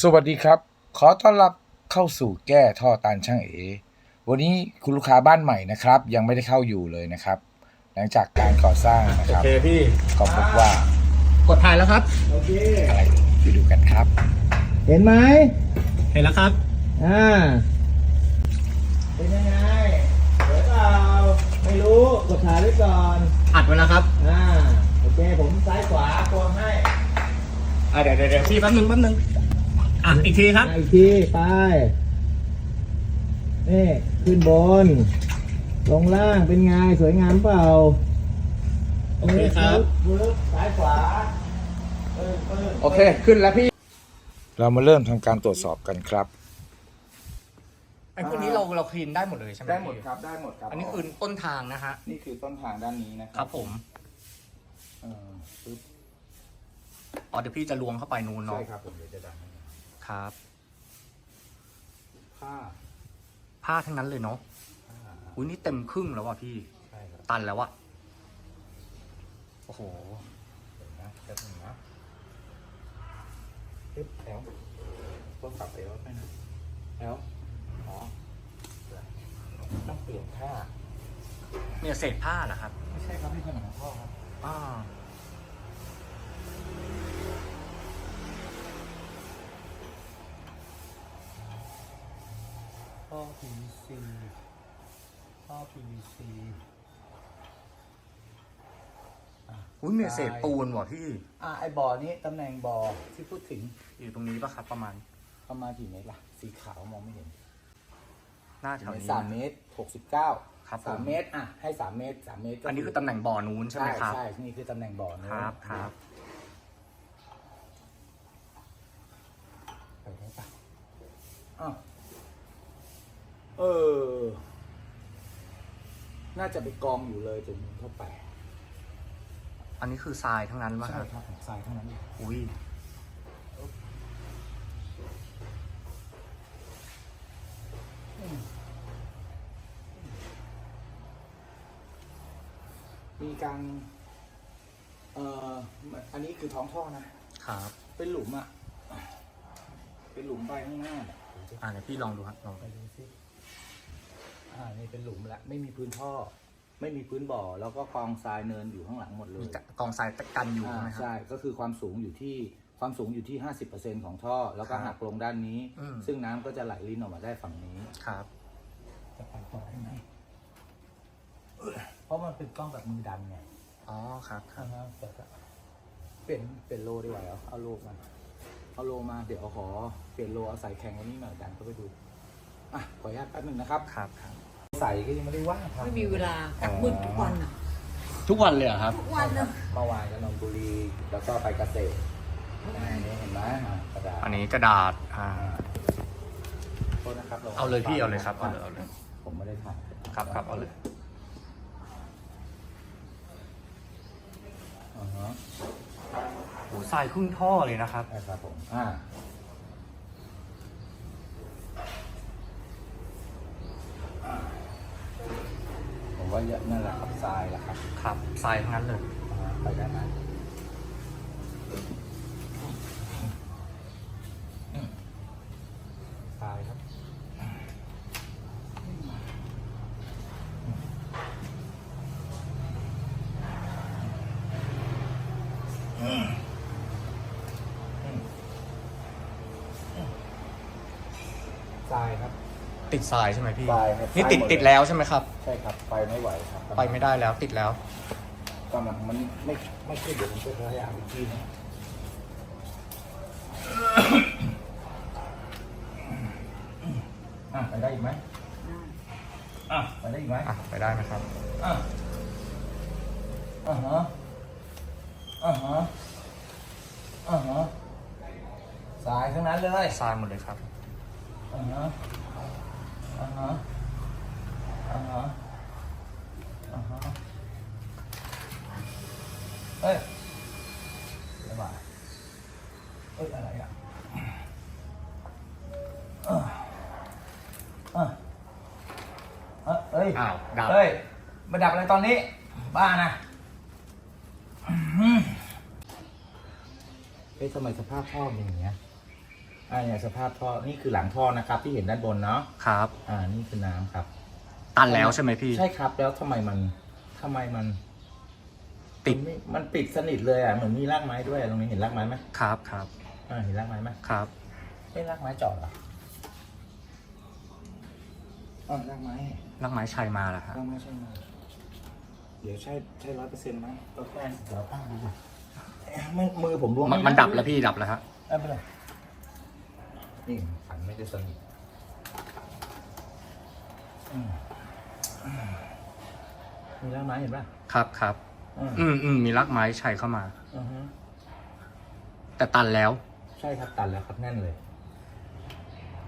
สวัสดีครับ ขอต้อนรับเข้าสู่แก้ท่อตันช่างเอ วันนี้คุณลูกค้าบ้านใหม่นะครับ ยังไม่ได้เข้าอยู่เลยนะครับ หลังจากการก่อสร้างนะโอครับ เคพี่ ก็พบว่ากดถ่ายแล้วครับ โอเค อะไรไปดูกันครับ เห็นไหม เห็นแล้วครับ อ่า เป็นยังไงเดี๋ยวเปล่าไม่รู้ กดถ่ายไว้ก่อน อัดไว้แล้วครับอ่า โอเค ผมซ้ายขวาโกงให้ อะเดี๋ยวเดี๋ยวเดี๋ยวพี่แป๊บนึงแป๊บนึง อะอีกทีครับอะอีกทีไปนี่ขึ้นบน ลงล่างเป็นไงสวยงามเปล่าโอเคครับปึ๊บซ้ายขวาเออเออโอเค ขึ้นแล้วพี่ เรามาเริ่มทำการตรวจสอบกันครับไอ้พวกนี้เราเราคลีนได้หมดเลยใช่ไหมได้หมดพี่ครับได้หมดครับอันนี้คือต้นทางนะฮะนี่คือต้นทางด้านนี้นะคครัรับ ผมเออปึ๊บอ๋อเดี๋ยวพี่จะลวงเข้าไปนูนเนาะใช่ครับผมเดี๋ยวจะดันให้ ครับ ผ้าผ้าทั้งนั้นเลยเนาะผ้าอุ้ยนี่เต็มครึ่งแล้วว่ะพี่ ใช่ครับตันแล้วอะโอ้โห เดี๋ยวนะแป๊บนึงนะปึ๊บแล้วก็กลับไปแล้วไปนะแล้วอ๋อต้องเปลี่ยนผ้าเนี่ยเศษผ้าเหรอครับ ไม่ใช่ครับพี่ผนังท่อครับ อ่า ท่อ PVC ท่อ PVC อุ้ยมีเศษปูนว่ะพี่ อะไอบ่อนี้ตำแหน่งบ่อที่พูดถึงอยู่ตรงนี้ปะครับประมาณ ประมาณกี่เมตรล่ะ สีขาวมองไม่เห็นหน้าแถวนี้สามเมตรหกสิบเก้าครับผมสามเมตร อะ ให้สามเมตรสามเมตรก็อันนี้คือตำแหน่งบ่อนู้นใช่ไหมครับใช่นี่คือตำแหน่งบ่อนู้นครับครับไปได้ปะอ้าว เออ น่าจะไปกองอยู่เลยตรงนู้นเข้าไปอันนี้คือทรายทั้งนั้นวะใช่ครับผมทรายเท่านั้นเองอุ้ยมีการเอ่ออันนี้คือท้องท่อนะ ครับ เป็นหลุมอะเป็นหลุมไปข้างหน้าน่ะอ่าเดี๋ยวพี่ลองดูครับลองไปดูสิ อ่านี่เป็นหลุมละไม่มีพื้นท่อ ไม่มีพื้นบ่อ แล้วก็กองทรายเนินอยู่ข้างหลังหมดเลยมีกองทรายกันอยู่อ่าใช่ไหมครับ ใช่ก็คือความสูงอยู่ที่ความสูงอยู่ที่ห้าสิบเปอร์เซ็นของท่อ แล้วก็ครับหักลงด้านนี้ อืม ซึ่งน้ำก็จะไหลรินออกมาได้ฝั่งนี้ครับ จะไปต่อได้ไหมเอ้ยเพราะมันเป็นกล้องแบบมือดันไง อ๋อครับครัอ่าบ ฮะแต่ก็เปลี่ยนเปลี่ยนโลดีกว่าเหรอเอาโลมาเอาโลมาเดี๋ยวขอเปลี่ยนโลเอาใส่แข็งกวันนี้หน่อยดันก็ไปดูอะขออนุญาตแป๊บหนึงนะครับ ครับครับ ใส่ก็ยังไม่ได้ว่างทำไม่มีเวลาตักมืดทุกวันอะ ทุกวันเลยเหรอครับ ทุกวันเลยเมื่อวานก็นนทบุรีแล้วก็ไปเกษตรอันนี้เห็นไหมอะกระดาษอันนี้กระดาษอ่าอ่าโทษนะครับรเอาเลยพี่เอาเลยครับเอาเลยเอาเลย ผมไม่ได้ถ่ายครับครับเอาเลย อ่าฮะโหทรายครึ่งท่อเลยนะครับ ใช่ครับผมอ่า ผมว่าเยอะนั่นแหละครับทรายแหละครับ ครับทรายทั้งนั้นเลยอ่าไปได้ไหมทรายครับ ทรายครับ ติด ทรายใช่ไหมพี่ ทรายครับนี่ติดทรายหมดเลย ติดแล้วใช่ไหมครับ ใช่ครับไปไม่ไหวครับไปไม่ได้แล้วติดแล้วกำลังมันไม่ไม่ขึ้นเดี๋ยวผมจะพยายามอีกทีนะอะไปได้อีกไหมอะไปได้อีกไหมอะไปได้ไหมครับ อะอ่าฮะอ่าฮะอ่าฮะสายทั้งนั้นเลย ทรายหมดเลยครับ อ่าฮะ อ่าฮะอ่าฮะอ่าฮะเฮ้ยเดี๋ยวมาเอ้ยอะไรอะอะอะอะเอ้ยอ้าวดับเฮ้ยมาดับอะไรตอนนี้ บ้านะเฮ้ยทำไมสภาพพ่อเป็นอย่างเงี้ย อ่าเนี่ยสภาพท่อนี่คือหลังท่อนะครับ ที่เห็นด้านบนเนาะครับ อ่านี่คือน้ำครับ ตันแล้วใช่ไหมพี่ ใช่ครับ แล้วทำไมมันทำไมมันติด มันไม่มันปิดสนิทเลยอะเหมือนมีรากไม้ด้วยตรงนี้เห็นรากไม้ไหมครับครับอ่าเห็นรากไม้ไหมครับ เอ้ยรากไม้เจอดเหรออ๋อรากไม้ลักไม้ชัยมาแล้วครับรากไม้ใช่ไหมเดี๋ยวใช่ใช่ร้อยเปอร์เซ็นต์ไหมตัวแทนเดี๋ยวตั้งดูก่อนเอ๊ะไม่มือผมรวมมันมันดับแล้วพี่ดับแล้วครับไม่เป็นไร นี่ฝันไม่ได้สนิทอืมอืมมีรากไม้เห็นป่ะครับครับ อืมอืมอืมมีลักไม้ชัยเข้ามา อือฮึแต่ตันแล้ว ใช่ครับตันแล้วครับแน่นเลย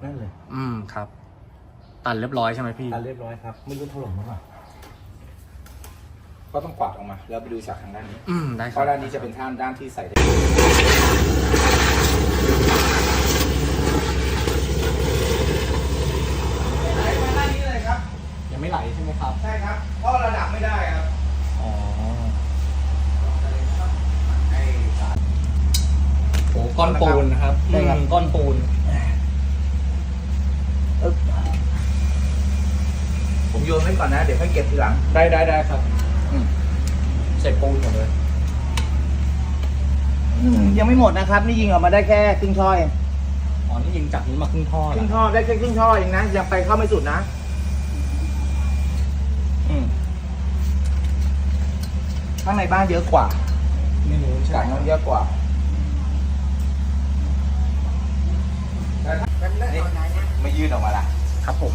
แน่นเลย อืมครับ ตันเรียบร้อยใช่ไหมพี่ ตันเรียบร้อยครับ ไม่รู้ถล่มหรือเปล่าก็ต้องกวาดออกมา แล้วไปดูจากทางด้านนี้อืมได้คเพรับราะด้านนี้จะเป็นท่านด้านที่ใส่ ได้ยังไม่ไหลใช่ไหมครับ ใช่ครับเพราะระดับไม่ได้ครับอ๋อโอ้ก้อนปูนนะครับใช่ครับ อืมก้อนปูน ผมโยนไว้ก่อนนะ เดี๋ยวค่อยเก็บทีหลัง ได้ได้ได้ครับอืมเสร็จปูนหมดเลยยังไม่หมดนะครับ นี่ยิงออกมาได้แค่ครึ่งช่อยอ๋อนี่ยิงจากนี้มาครึ่งท่อคแล้รึ่วงช่อได้แค่ครึ่งช่อเองนะยังไปเข้าไม่สุดนะอืม ข้างในบ้านเยอะกว่าไม่รู้ใช่กาไหมดมันเยอะกว่านี่ไม่ยื่นออกมาละครับผม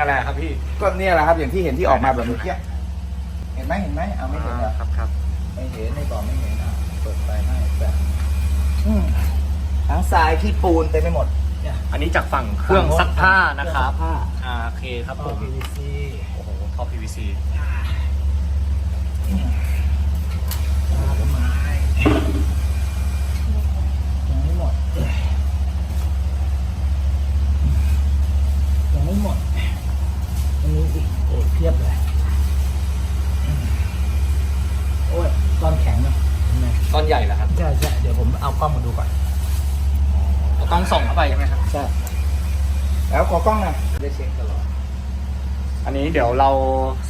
อะไรครับพี่ก็เนี่ยแหละครับอย่างที่เห็นที่ออกมาแบบเมื่อกี้เห็นไหมเห็นไหมเอาไม่เห็นเหรอครับครับไม่เห็นไม่บอกไม่เห็นอะเปิดไฟให้แบบอืมทั้งทรายที่ปูนเต็มไปหมดเนี่ยอันนี้จากฝั่งเครื่องซักผ้านะครับเคองซักผ้าอ่าโอเคครับผม PVC โอ้โหท่อ PVC ต้นไม้ยังไม่หมดยังไม่หมดอันนี้อีก โอ้ยเพียบเลยโอ้ยก้อนแข็งเนาะเห็นไหมก้อนใหญ่เหรอครับใช่ใช่เดี๋ยวผมเอากล้องมาดูก่อนเอากล้องส่องเข้าไปใช่ไหมครับ ใช่แล้วขอกล้องหน่อยได้เช็คตลอด อันนี้เดี๋ยวเรา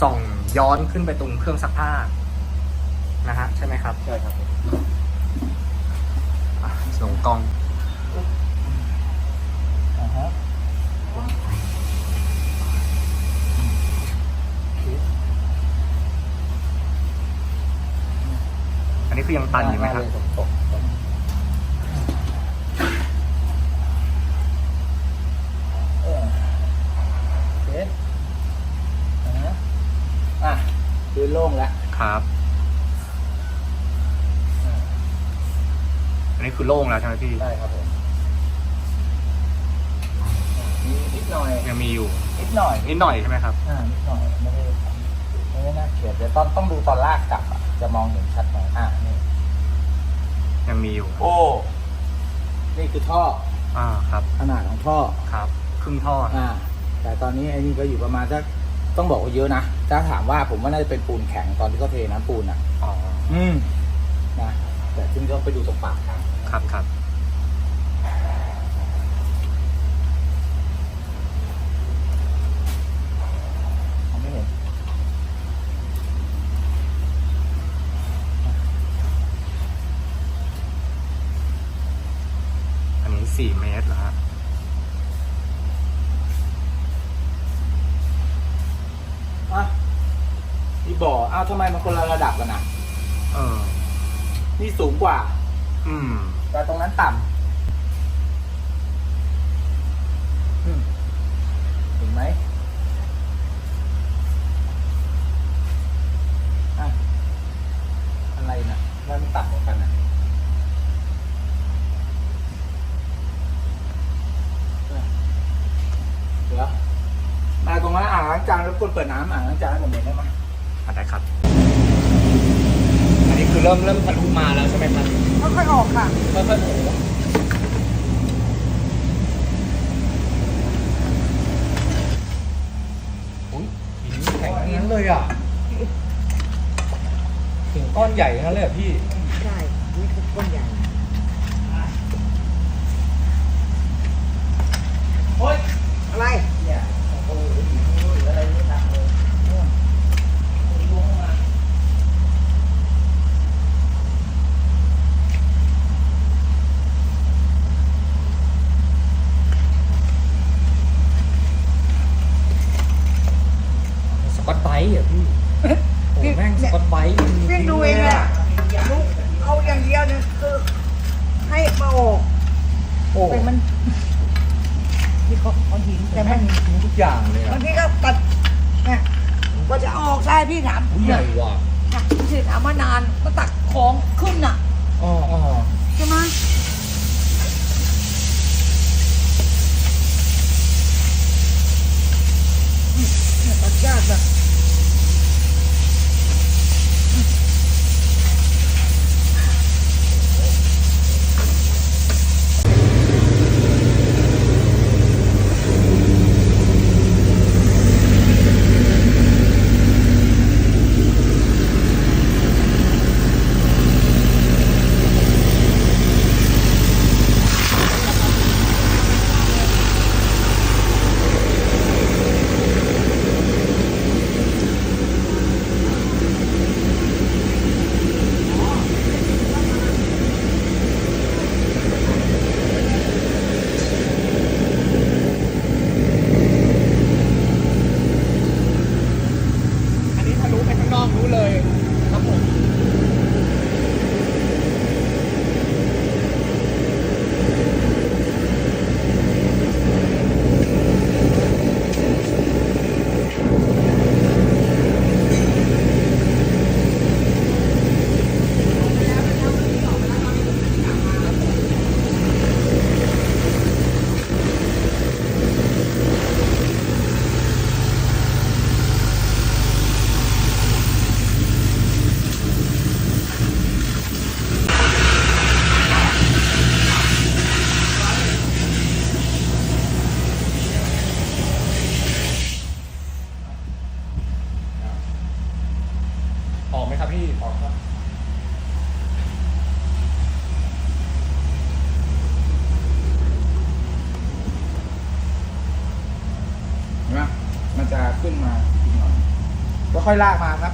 ส่องย้อนขึ้นไปตรงเครื่องซักผ้านะฮะใช่ไหมครับใช่ครับอะส่งกล้องอ่าฮะ อั นนี้คือยังตันอยู่ไหมครับตกๆเออโอเคอ่าฮะอะคือโล่งแล้วครับอันนี้คือโล่งแล้วใช่ไหมพี่ ได้ครับผมมีนิดหน่อย ยังมีอยู่ นิดหน่อย นิดหน่อยใช่ไหมครับ อ่า นิดหน่อย ไม่ได้ ไม่ได้น่าเกลียดเดี๋ยวต้องต้องดูตอนลากกลับอะจะมองเห็นชัดหน่อยอะนี่ยังมีอยู่โอ้ นี่คือท่ออ่าครับขนาดของท่อครับ ครึ่งท่ออ่า แต่ตอนนี้ไอ้นี่ก็อยู่ประมาณสักต้องบอกว่าเยอะนะถ้าถามว่าผมว่าน่าจะเป็นปูนแข็งตอนที่เขาเทน้ำปูนอะ อ๋ออืมนะแต่ซึ่งก็ไปดูตรงปากทาง ครับครับ สี่เมตรเหรอฮะ อะ นี่บ่อาทำไมมันคนละระดับกันนะเออ นี่สูงกว่า อืม แต่ตรงนั้นต่ำอืมเห็นไหมอะอะไรนะว่ามันต่ำกว่ากันนะเดี๋ยวมาตรงนั้นอ่างล้างจานแล้วกดเปิดน้ำอ่างล้างจานให้ผมหน่อยได้ไหม อะได้ครับ อันนี้คือ เริ่มเริ่มทะลุมาแล้วใช่ไหมครับค่อยๆออกค่ะ ค่อยๆโอ้โหอุ้ยหินแข็งทั้งนั้นเลยอะหินก้อนใหญ่ทั้งนั้นเลยอะพี่ ใช่นี่คือก้นใหญ่โอ๊ยอะไร เนี่ยโอ้โหหินอะไรไม่ต่างเลยนู่นล้วงลงมา สกอตไบรท์อะพี่ โอ้แม่งสกอตไบรท์ เพียงดูเองอะลูกเอาอย่างเดียวเนี่ยคือให้มาออก โอ้ แต่มัน ที่เขาเอาหินแต่แต่มัแม่นงรู้ทุกอย่างเลยบาอะงทีก็ตัดเนี่ยก็จะออกได้พี่ถามผู้ใหญ่ว่ะนะพี่ถามว่านานก็ตักของขึ้นน่ะอ๋ออ๋อใช่ไหมอืมเนี่ยตัดยากนะอั ค่อยลากมาครับ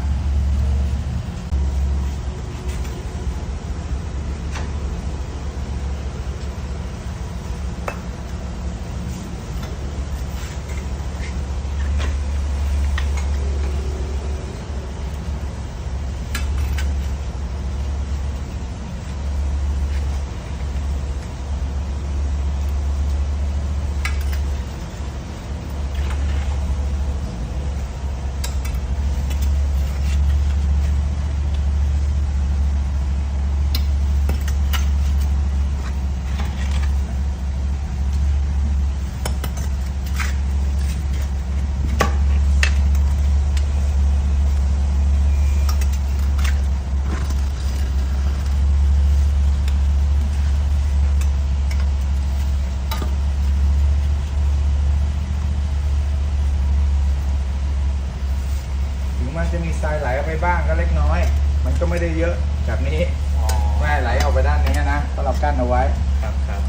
ถึงมันจะมีทรายไหลออกไป บ้างก็เล็กน้อย มันก็ไม่ได้เยอะแบบนี้อ๋อไม่ให้ไหลออกไปด้านนี้นะเพราะเรากั้นเอาไว้ครับครับ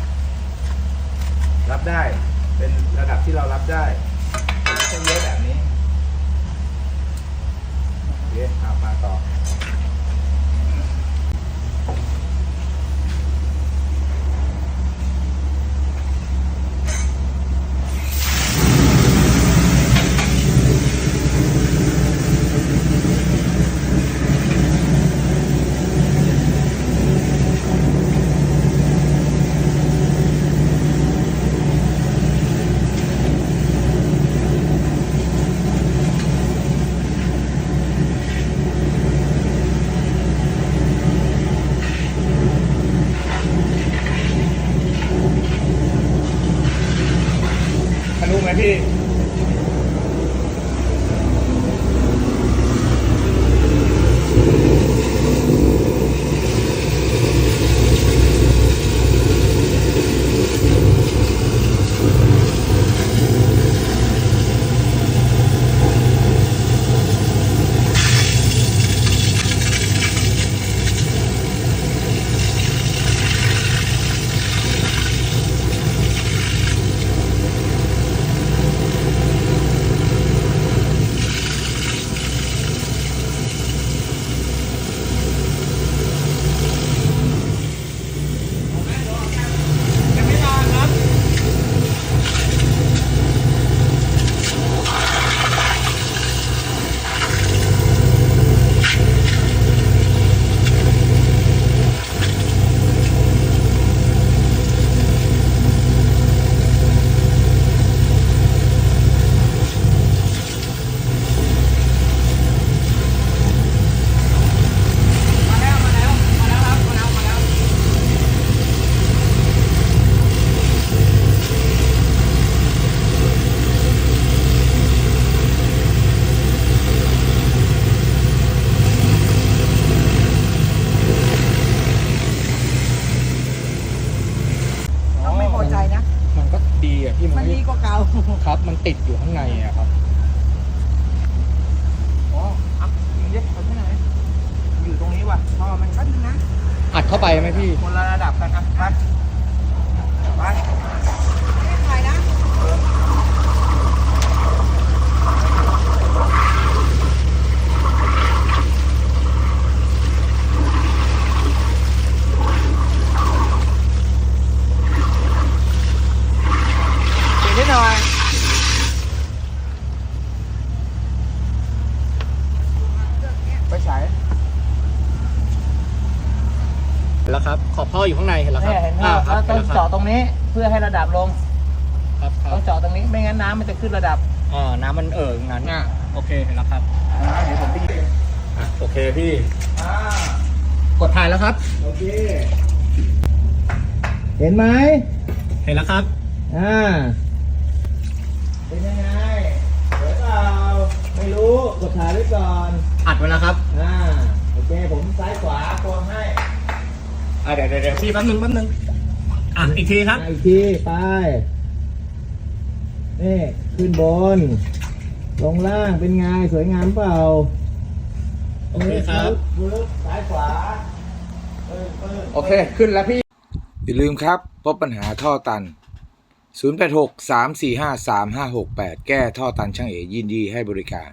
รับได้ เป็นระดับที่เรารับได้ไม่ใช่เยอะแบบนี้โอเคเอามาต่อ เรารับต้องห็นแล้วคเจาะบตรงนี้เพื่อให้ระดับลงครับครัต้บองเจาะตรงนี้ไม่งั้นน้ำมันจะขึ้นระดับอ่าน้ำมันเอ่องั้นอะโอเคเห็นแล้วครับอ่าเดี๋ยวผมไปยิงอะโอเคพี่อ่ากดถ่ายแล้วครับ โอเคเห็นไหมเห็นแล้วครับ อ่าเป็นยังไงเดี๋ยวเปล่าไม่รู้กดถ่ายไว้ก่อนอัดไว้แล้วครับอ่าโอเคผมซ้ายขวาโกงให้ อ่าเดี๋ยวเดี๋ยวเดี๋ยวพี่แป๊บนึงแป๊บนึง อะอีกทีครับอะอีกทีไป นี่ขึ้นบน ลงล่างเป็นไงสวยงามเปล่าโอเคครับปึ๊บซ้ายขวาเออเออโอเค ขึ้นแล้วพี่ อย่าลืมครับพบปัญหาท่อตัน 086 345 3568 แก้ท่อตันช่างเอยินดีให้บริการ